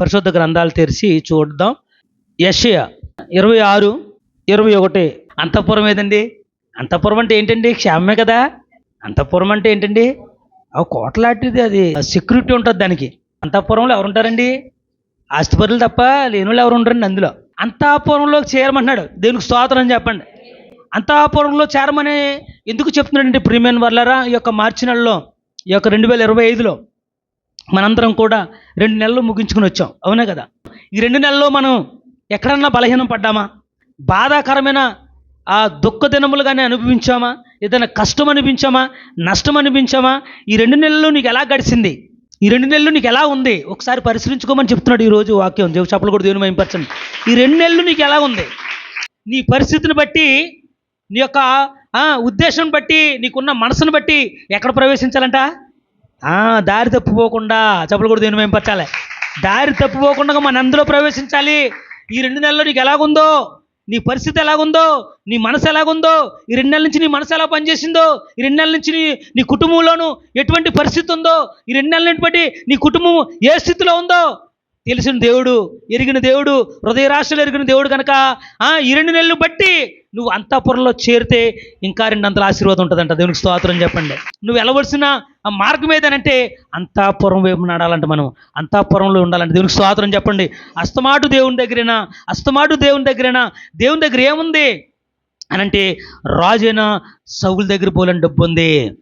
పరిశుద్ధ గ్రంథాలు తెరిచి చూద్దాం. యషయ ఇరవై ఆరు ఇరవై ఒకటి. అంతఃపురం ఏదండి? అంతఃపురం అంటే ఏంటండి? క్షేమమే కదా. అంతఃపురం అంటే ఏంటండి? ఆ కోటలాంటిది అది. సెక్యూరిటీ ఉంటుంది దానికి. అంతఃపురంలో ఎవరు ఉంటారండి? ఆస్తిపరులు తప్ప లేని వాళ్ళు ఎవరు ఉంటారండి అందులో. అంతఃపురంలోకి చేరమంటున్నాడు దేవునికి స్తోత్రం అని చెప్పండి. అంతఃపురంలో చేరమని ఎందుకు చెప్తున్నాడంటే ప్రీమియన్ వర్లరా? ఈ యొక్క మార్చి నెలలో ఈ యొక్క రెండు వేల ఇరవై ఐదులో. మనందరం కూడా రెండు నెలలు ముగించుకుని వచ్చాం. అవునే కదా? ఈ రెండు నెలల్లో మనం ఎక్కడన్నా బలహీనం పడ్డామా? బాధాకరమైన ఆ దుఃఖ దినములు కానీ అనుభవించామా? ఏదైనా కష్టం అనిపించామా? నష్టం అనిపించామా? ఈ రెండు నెలలు నీకు ఎలా గడిచింది ఈ రెండు నెలలు నీకు ఎలా ఉంది? ఒకసారి పరిశీలించుకోమని చెప్తున్నాడు ఈరోజు వాక్యం. దేవు చెప్పలు కూడా దేవుని మైంపరచండి ఈ రెండు నెలలు నీకు ఎలా ఉంది? నీ పరిస్థితిని బట్టి నీ యొక్క ఉద్దేశం బట్టి నీకున్న మనసును బట్టి ఎక్కడ ప్రవేశించాలంట? దారి తప్పిపోకుండా చెప్పులు కూడా దేని మేంపరచాలి దారి తప్పిపోకుండా మన అందులో ప్రవేశించాలి. ఈ రెండు నెలల్లో నీకు ఎలాగుందో నీ పరిస్థితి ఎలాగుందో నీ మనసు ఎలాగుందో ఈ రెండు నెలల నుంచి నీ మనసు ఎలా పనిచేసిందో ఈ రెండు నెలల నుంచి నీ నీ కుటుంబంలోనూ ఎటువంటి పరిస్థితి ఉందో ఈ రెండు నెలల బట్టి నీ కుటుంబం ఏ స్థితిలో ఉందో తెలిసిన దేవుడు ఎరిగిన దేవుడు హృదయ రాష్ట్రాలు ఎరిగిన దేవుడు కనుక ఈ రెండు నెలలు బట్టి నువ్వు అంతఃపురంలో చేరితే ఇంకా రెండంతల ఆశీర్వాదం ఉంటుందంట. దేవునికి స్తోత్రం చెప్పండి. నువ్వు వెళ్ళవలసిన ఆ మార్గం ఏదనంటే అంతఃపురం వైపు నడాలంట మనం. అంతఃపురంలో ఉండాలంటే. దేవునికి స్తోత్రం చెప్పండి. అస్తమాటు దేవుని దగ్గరేనా? అస్తమాటు దేవుని దగ్గరేనా? దేవుని దగ్గర ఏముంది? అనంటే రాజేనా సవుల దగ్గర పోలని డబ్బు ఉంది.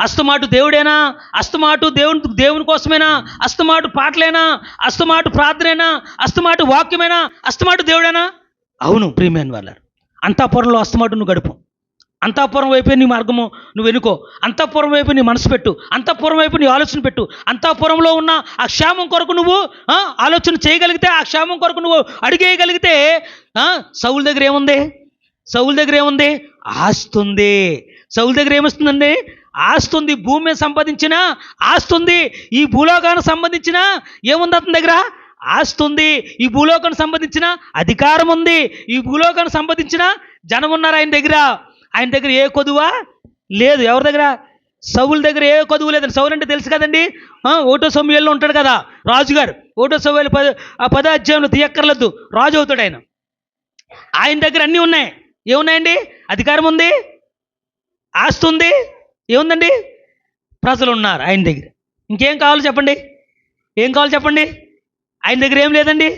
అస్తమాటు దేవుడేనా? అస్తమాటు దేవుని దేవుని కోసమేనా? అస్తమాటు పాటలేనా? అస్తమాటు ప్రార్థనేనా? అస్తమాటు వాక్యమేనా? అస్తమాటు దేవుడేనా? అవును ప్రియమైన వాళ్ళు అంతాపురంలో అస్తమాటు నువ్వు గడుపు. అంతాపురం వైపే నీ మార్గము నువ్వు ఎన్నుకో. అంతఃపురం వైపు నీ మనసు పెట్టు. అంతఃపురం వైపు నీ ఆలోచన పెట్టు. అంతఃపురంలో ఉన్న ఆ క్షేమం కొరకు నువ్వు ఆలోచన చేయగలిగితే ఆ క్షేమం కొరకు నువ్వు అడిగేయగలిగితే సౌల దగ్గర ఏముంది? సౌల దగ్గర ఏముంది? ఆస్తుంది సౌల దగ్గర ఏమొస్తుందండి? ఆస్తుంది భూమిని మీద సంపాదించిన ఆస్తుంది ఈ భూలోకానికి సంబంధించిన ఏముంది అతని దగ్గర? ఆస్తుంది. ఈ భూలోకానికి సంబంధించిన అధికారం ఉంది. ఈ భూలోకానికి సంబంధించిన జనం ఉన్నారు ఆయన దగ్గర. ఆయన దగ్గర ఏ కొదువా లేదు. ఎవరి దగ్గర? సవుల దగ్గర ఏ కొదువు లేదండి. సౌలు అంటే తెలుసు కదండి? ఓటో సమయంలో ఉంటాడు కదా రాజుగారు. ఓటో సమయాలు పద ఆ పద అధ్యాయంలో తీయక్కర్లేదు. రాజు అవుతాడు ఆయన. ఆయన దగ్గర అన్నీ ఉన్నాయి. ఏమున్నాయండి? అధికారం ఉంది. ఆస్తి ఉంది. ఏముందండి? ప్రజలు ఉన్నారు ఆయన దగ్గర. ఇంకేం కావాలో చెప్పండి? ఏం కావాలో చెప్పండి? ఆయన దగ్గర ఏం లేదండి?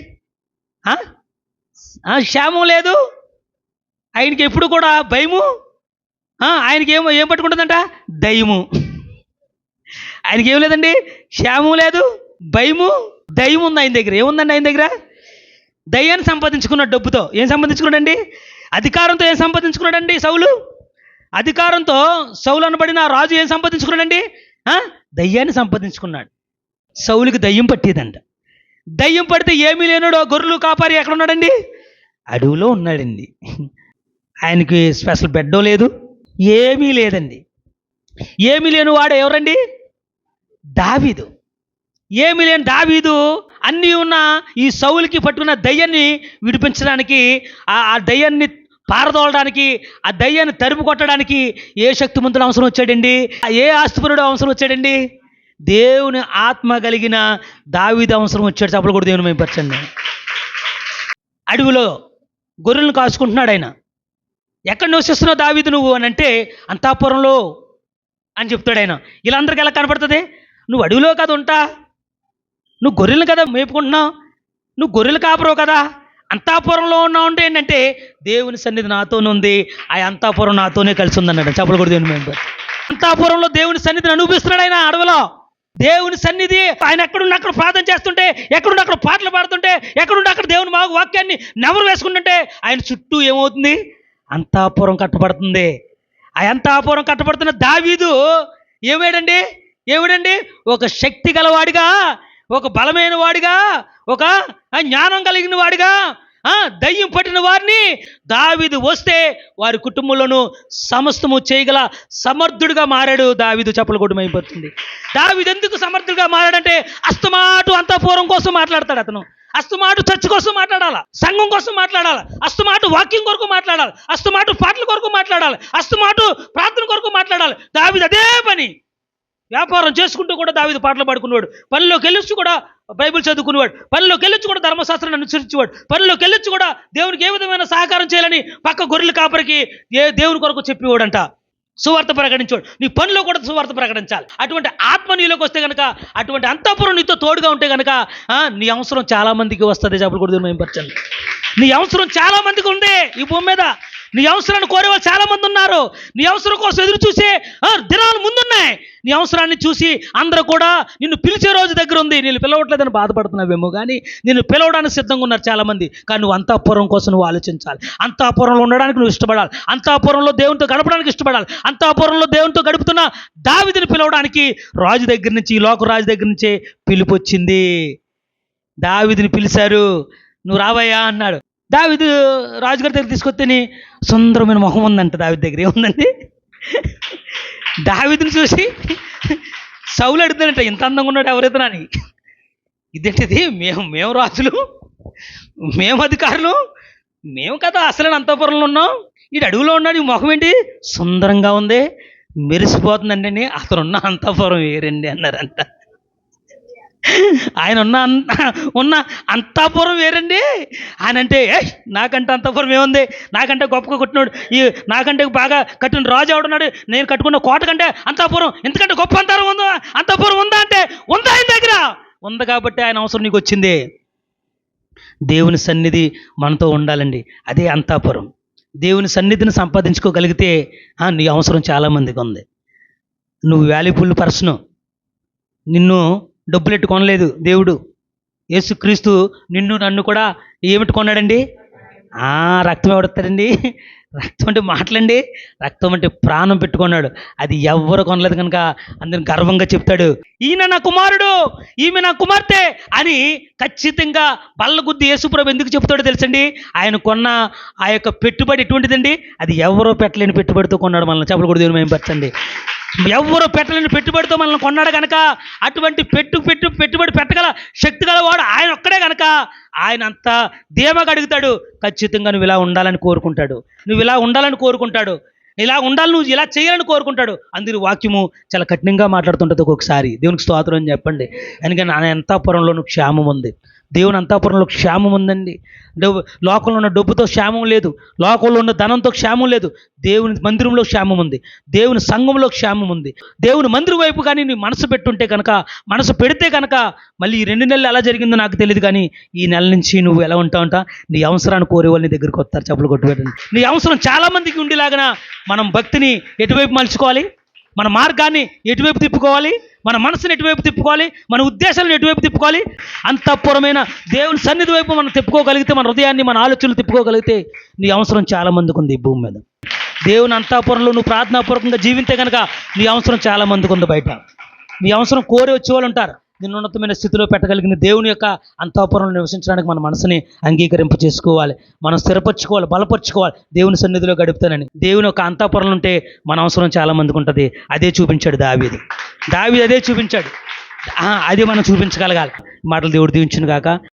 క్షేమం లేదు. ఆయనకి ఎప్పుడు కూడా భయము? ఆయనకి ఏమో ఏం పట్టుకుంటుందంట? దయము ఆయనకి ఏం లేదండి? క్షేమం లేదు భయము దయ్యం ఉంది ఆయన దగ్గర. ఏముందండి ఆయన దగ్గర? దయ్యాన్ని సంపాదించుకున్నాడు డబ్బుతో. ఏం సంపాదించుకున్నాడండి? అధికారంతో ఏం సంపాదించుకున్నాడండి సౌలు? అధికారంతో సౌలు అనబడిన రాజు ఏం సంపాదించుకున్నాడండి? దయ్యాన్ని సంపాదించుకున్నాడు. సౌలుకి దయ్యం పట్టేదంట. దయ్యం పడితే ఏమీ లేనాడు గొర్రెలు కాపారి ఎక్కడ ఉన్నాడండి? అడవిలో ఉన్నాడండి. ఆయనకి స్పెషల్ బెడ్డో లేదు ఏమీ లేదండి. ఏమీ లేని వాడు ఎవరండి? దావీదు. ఏమీ లేని దావీదు అన్నీ ఉన్న ఈ సౌలుకి పట్టుకున్న దయ్యాన్ని విడిపించడానికి ఆ ఆ దయ్యాన్ని పారదోలడానికి ఆ దయ్యాన్ని తరుపు కొట్టడానికి ఏ శక్తి శక్తిమంతుడు అవసరం వచ్చాడండి? ఆ ఏ ఆస్తిపరుడు అవసరం వచ్చాడండి? దేవుని ఆత్మ కలిగిన దావిద అవసరం వచ్చాడు. చెప్పలు కూడా దేవుని మేపరచండి. అడవిలో గొర్రెలను కాసుకుంటున్నాడు ఆయన. ఎక్కడ నివసిస్తున్నావు దావీదు నువ్వు అని అంటే అంతాపురంలో అని చెప్తాడు ఆయన. వీళ్ళందరికీ ఎలా కనపడుతుంది? నువ్వు అడవిలో కదా ఉంటా. నువ్వు గొర్రెలు కదా మేపుకుంటున్నావు. నువ్వు గొర్రెలు కాపురవు కదా. అంతాపురంలో ఉన్నావు అంటే ఏంటంటే దేవుని సన్నిధి నాతోనే ఉంది. ఆ అంతాపురం నాతోనే కలిసి ఉందన్నాడు. చెప్పలు కూడా దేవుని మేము అంతాపురంలో దేవుని సన్నిధిని అనుభవిస్తున్నాడు ఆయన అడవిలో. దేవుని సన్నిధి. ఆయన ఎక్కడున్న అక్కడ ప్రార్థన చేస్తుంటే ఎక్కడున్న అక్కడ పాటలు పాడుతుంటే ఎక్కడున్న అక్కడ దేవుని మాకు వాక్యాన్ని నెవరు వేసుకుంటుంటే ఆయన చుట్టూ ఏమవుతుంది? అంతాపురం కట్టబడుతుంది. ఆ అంతాపురం కట్టబడుతున్న దావీదు ఏమేడండి ఏమిడండి ఒక శక్తి గలవాడిగా ఒక బలమైన వాడిగా ఒక జ్ఞానం కలిగిన వాడిగా దయ్యం పట్టిన వారిని దావిదు వస్తే వారి కుటుంబంలోనూ సమస్తము చేయగల సమర్థుడిగా మారాడు. దావీదు చెప్పలు కూడా దావిదు ఎందుకు సమర్థుడిగా మారాడంటే అస్తమాటు అంతఃపురం కోసం మాట్లాడతాడు అతను. అస్తమాటు చర్చ్ కోసం మాట్లాడాలి? సంఘం కోసం మాట్లాడాలి? అస్తమాటు వాకింగ్ కొరకు మాట్లాడాలి? అస్తమాటు పాటల కొరకు మాట్లాడాలి? అస్తమాటు ప్రార్థన కొరకు మాట్లాడాలి? దావీదు అదే పని. వ్యాపారం చేసుకుంటూ కూడా దావిది పాటలు పాడుకునేవాడు. పనిలోకి వెళ్ళొచ్చు కూడా బైబిల్ చదువుకునేవాడు. పనిలోకి వెళ్ళొచ్చు కూడా ధర్మశాస్త్రాన్ని అనుసరించేవాడు. పనిలోకి వెళ్ళొచ్చు కూడా దేవునికి ఏ విధమైన సహకారం చేయాలని పక్క గొర్రెల కాపరికి ఏ దేవుని కొరకు చెప్పేవాడంట. సువార్త ప్రకటించాడు నీ పనిలో కూడా సువార్త ప్రకటించాలి. అటువంటి ఆత్మ నీలోకి వస్తే కనుక అటువంటి అంతఃపురం నీతో తోడుగా ఉంటే కనుక నీ అవసరం చాలా మందికి వస్తుంది. చెప్పకూడదు మేము పరచండి. నీ అవసరం చాలా మందికి ఉంది ఈ భూమి మీద. నీ అవసరాన్ని కోరేవాళ్ళు చాలా మంది ఉన్నారు. నీ అవసరం కోసం ఎదురు చూసే దినాలు ముందున్నాయి. నీ అవసరాన్ని చూసి అందరూ కూడా నిన్ను పిలిచే రోజు దగ్గర ఉంది. నేను పిలవట్లేదని బాధపడుతున్నావేమో కానీ నిన్ను పిలవడానికి సిద్ధంగా ఉన్నారు చాలా మంది కానీ నువ్వు అంతాపురం కోసం నువ్వు ఆలోచించాలి. అంతాపురంలో ఉండడానికి నువ్వు ఇష్టపడాలి. అంతాపురంలో దేవునితో గడపడానికి ఇష్టపడాలి. అంతాపురంలో దేవునితో గడుపుతున్న దావిదిని పిలవడానికి రాజు దగ్గర నుంచి ఈ లోక రాజు దగ్గర నుంచే పిలుపు వచ్చింది. దావిదిని పిలిచారు. నువ్వు రావయ్యా అన్నాడు. దావిదు రాజుగారి దగ్గర తీసుకొస్తేని సుందరమైన మొహం ఉందంట దావిద దగ్గర. ఏముందండి? దావిదిని చూసి సౌలు అడుగుతానంట ఇంత అందంగా ఉన్నాడు ఎవరైతే అని ఇదేంటిది? మేము మేము రాజులు. మేము అధికారులు. మేము కదా అసలు అంతపురంలో ఉన్నాం. ఈ అడుగులో ఉన్నాడు. ఈ ముఖం ఏంటి? సుందరంగా ఉంది. మెరిసిపోతుందండి అతను ఉన్న అంతపురం వేరండి అన్నారంట. ఆయన ఉన్న ఉన్న అంతాపురం వేరండి. ఆయన అంటే నాకంటే అంతాపురం ఏముంది? నాకంటే గొప్పగా కొట్టినాడు ఈ నాకంటే బాగా కట్టిన రాజు ఎవడున్నాడు? నేను కట్టుకున్న కోట కంటే అంతాపురం ఎందుకంటే గొప్ప అంతరం ఉందా? అంతాపురం ఉందా అంటే ఉందా ఆయన దగ్గర? ఉంది కాబట్టి ఆయన అవసరం నీకు వచ్చింది. దేవుని సన్నిధి మనతో ఉండాలండి. అదే అంతాపురం దేవుని సన్నిధిని సంపాదించుకోగలిగితే ఆ, నీ అవసరం చాలామందికి ఉంది. నువ్వు వాల్యుబుల్ పర్సన్. నిన్ను డబ్బులెట్టు కొనలేదు దేవుడు. యేసుక్రీస్తు నిన్ను నన్ను కూడా ఏమిటి కొన్నాడండి? రక్తం ఎవడతాడండి రక్తం అంటే మాటలండి. రక్తం అంటే ప్రాణం పెట్టుకున్నాడు. అది ఎవ్వరు కొనలేదు కనుక అందరిని గర్వంగా చెప్తాడు. ఈయన నా కుమారుడు ఈమె నా కుమార్తె అని ఖచ్చితంగా బల్లగుద్ది యేసుప్రభు ఎందుకు చెప్తాడో తెలుసండి? ఆయన కొన్న ఆ యొక్క పెట్టుబడి ఎటువంటిదండి? అది ఎవరో పెట్టలేని పెట్టుబడితో కొన్నాడు మనల్ని. చెప్పలు కూడా దేవుని ఎవరు పెట్టలేని పెట్టుబడితో మనల్ని కొన్నాడు కనుక అటువంటి పెట్టు పెట్టు పెట్టుబడి పెట్టగల శక్తి గలవాడు ఆయన ఒక్కడే కనుక ఆయన అంతా ధీమగా అడుగుతాడు ఖచ్చితంగా నువ్వు ఇలా ఉండాలని కోరుకుంటాడు. నువ్వు ఇలా ఉండాలని కోరుకుంటాడు. ఇలా ఉండాలి నువ్వు ఇలా చేయాలని కోరుకుంటాడు. అందరి వాక్యము చాలా కఠినంగా మాట్లాడుతుంటుంది ఒక్కొక్కసారి. దేవునికి స్తోత్రం అని చెప్పండి. ఎందుకని ఆయన నువ్వు క్షేమం ఉంది. దేవుని అంతాపురంలో క్షేమం ఉందండి. డబ్బు లోకంలో ఉన్న డబ్బుతో క్షేమం లేదు. లోకంలో ఉన్న ధనంతో క్షేమం లేదు. దేవుని మందిరంలో క్షేమం ఉంది. దేవుని సంఘంలో క్షేమం ఉంది. దేవుని మందిరం వైపు కానీ నీ మనసు పెట్టుంటే కనుక మనసు పెడితే కనుక మళ్ళీ ఈ రెండు నెలలు ఎలా జరిగిందో నాకు తెలియదు కానీ ఈ నెల నుంచి నువ్వు ఎలా ఉంటావంట? నీ అవసరాన్ని కోరే వాళ్ళని దగ్గరికి వస్తారు. చెప్పులు కొట్టుబెట్టండి నీ అవసరం చాలామందికి ఉండేలాగా మనం భక్తిని ఎటువైపు మలుచుకోవాలి? మన మార్గాన్ని ఎటువైపు తిప్పుకోవాలి? మన మనసుని ఎటువైపు తిప్పుకోవాలి? మన ఉద్దేశాలను ఎటువైపు తిప్పుకోవాలి? అంతఃపురమైన దేవుని సన్నిధి వైపు మనం తిప్పుకోగలిగితే మన హృదయాన్ని మన ఆలోచనలు తిప్పుకోగలిగితే నీ అవసరం చాలా మందికి ఉంది ఈ భూమి మీద. దేవుని అంతఃపురంలో నువ్వు ప్రార్థనాపూర్వకంగా జీవితే కనుక నీ అవసరం చాలా మందికి ఉంది బయట. నీ అవసరం కోరి వచ్చేవాళ్ళు ఉంటారు. నిన్ను ఉన్నతమైన స్థితిలో పెట్టగలిగిన దేవుని యొక్క అంతఃపురంలో నివసించడానికి మన మనసుని అంగీకరింపు చేసుకోవాలి. మనం స్థిరపరచుకోవాలి బలపరచుకోవాలి. దేవుని సన్నిధిలో గడుపుతానని. దేవుని యొక్క అంతఃపురంలో ఉంటే మన అవసరం చాలా మందికి ఉంటుంది. అదే చూపించాడు దావీది. దావీది అదే చూపించాడు. అది మనం చూపించగలగాలి. మాటలు దేవుడు దీవించును కాక